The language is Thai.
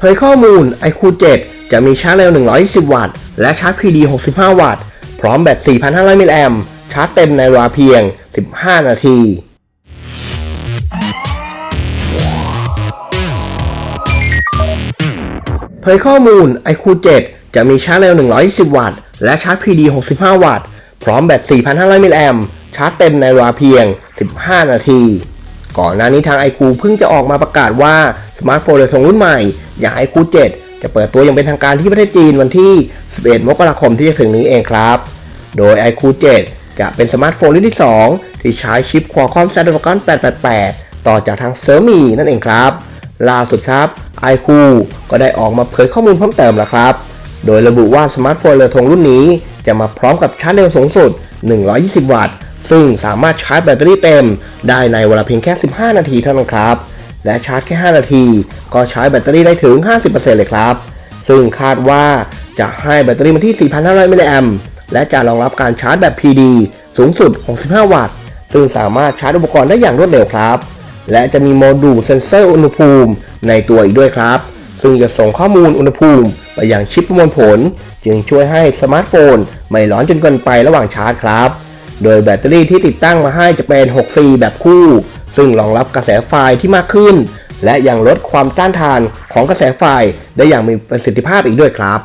เผยข้อมูล iQ 7 จะมีชาร์จเร็ว 120 วัตต์ และชาร์จ PD 65 วัตต์ พร้อมแบต 4,500 มิลลิแอมชาร์จเต็มในเวลาเพียง 15 นาทีเผยข้อมูล iQ 7 จะมีชาร์จเร็ว 120 วัตต์ และชาร์จ PD 65 วัตต์ พร้อมแบต 4,500 มิลลิแอมชาร์จเต็มในเวลาเพียง 15 นาที ก่อนหน้านี้ทาง iQ เพิ่งจะออกมาประกาศว่าสมาร์ทโฟนเรือธงรุ่นใหม่ อย่าง iQ 7จะเปิดตัวอย่างเป็นทางการที่ประเทศจีนวันที่ 11 มกราคมที่จะถึงนี้เองครับ โดย iQ 7จะเป็นสมาร์ทโฟนรุ่นที่ 2 ที่ใช้ชิป Qualcomm Snapdragon 888 ต่อจากทาง Xiaomi นั่นเองครับ ล่าสุดครับ iQ ก็ได้ออกมาเผยข้อมูลเพิ่มเติมแล้วครับ โดยระบุว่าสมาร์ทโฟนเรือธงรุ่นนี้ จะมาพร้อมกับชาร์จเร็วสูงสุด 120 วัตต์ ซึ่งสามารถชาร์จแบตเตอรี่เต็ม ได้ในเวลาเพียงแค่ 15 นาทีเท่านั้นครับ และชาร์จแค่ 5 นาที ก็ใช้แบตเตอรี่ได้ถึง 50%เลยครับ ซึ่งคาดว่าจะให้แบตเตอรี่มาที่ 4,500 มิลลิแอมป์และจะรองรับการชาร์จแบบ PD สูงสุด 65 วัตต์ ซึ่งสามารถชาร์จอุปกรณ์ได้อย่างรวดเร็วครับ และจะมีโมดูลเซ็นเซอร์อุณหภูมิในตัวอีกด้วยครับ ซึ่งจะส่งข้อมูลอุณหภูมิไปยังชิปประมวลผล จึงช่วยให้สมาร์ทโฟน ไม่ร้อนจนเกินไประหว่างชาร์จครับ โดยแบตเตอรี่ที่ติดตั้งมาให้จะเป็น 6C แบบคู่ ซึ่งรองรับกระแสไฟที่มากขึ้น และยังลดความต้านทานของกระแสไฟได้อย่างมีประสิทธิภาพอีกด้วยครับ